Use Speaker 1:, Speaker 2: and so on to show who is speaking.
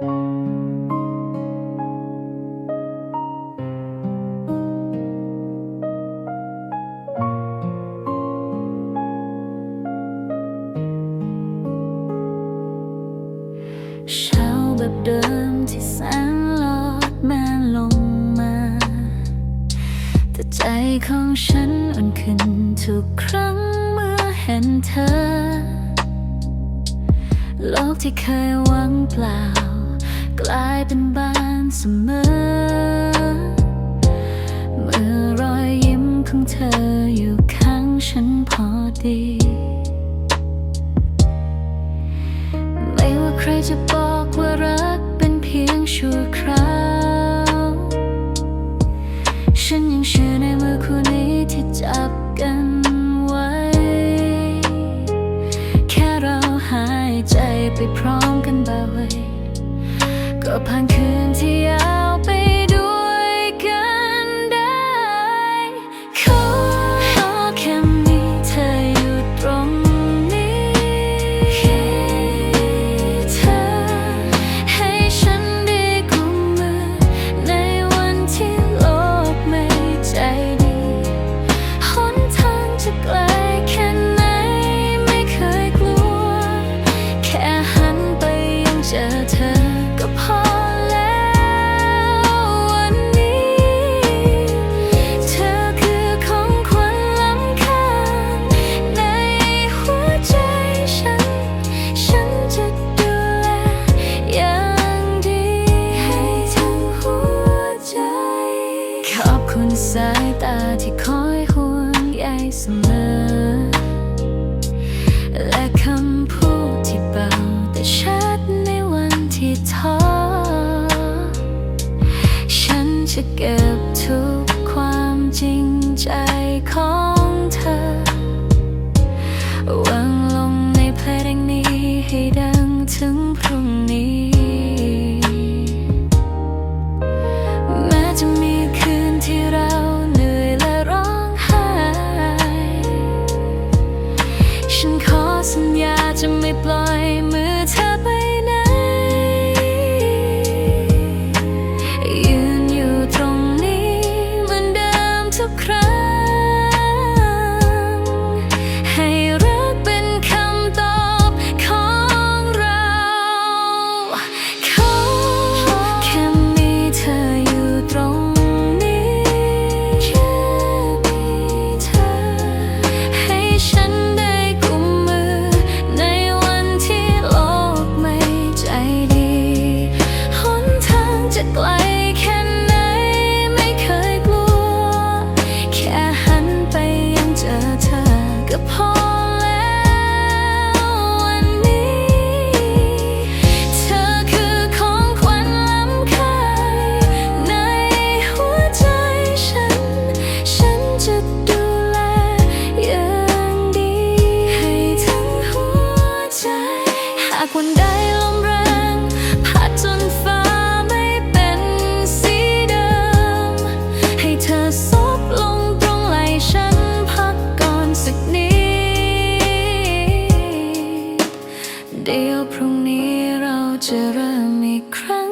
Speaker 1: เช้าแบบเดิมที่แสลงมา แต่ใจของฉันอุ่นขึนทุกครั้งเมื่อเห็นเธอ โลกที่เคยว่างเปล่า กลายเป็นบ้านเสมอ เมื่อรอยยิ้มของเธออยู่ข้างฉันพอดี ไม่ว่าใครจะบอกว่ารักเป็นเพียงชั่วคราว ฉันยังเชื่อในมือคู่นี้ที่จับกันไว้ แค่เราหายใจไปพร้อม ก็ผ่านคืนที่ยา จะเก็บทุกความจริงใจของ shiver me crying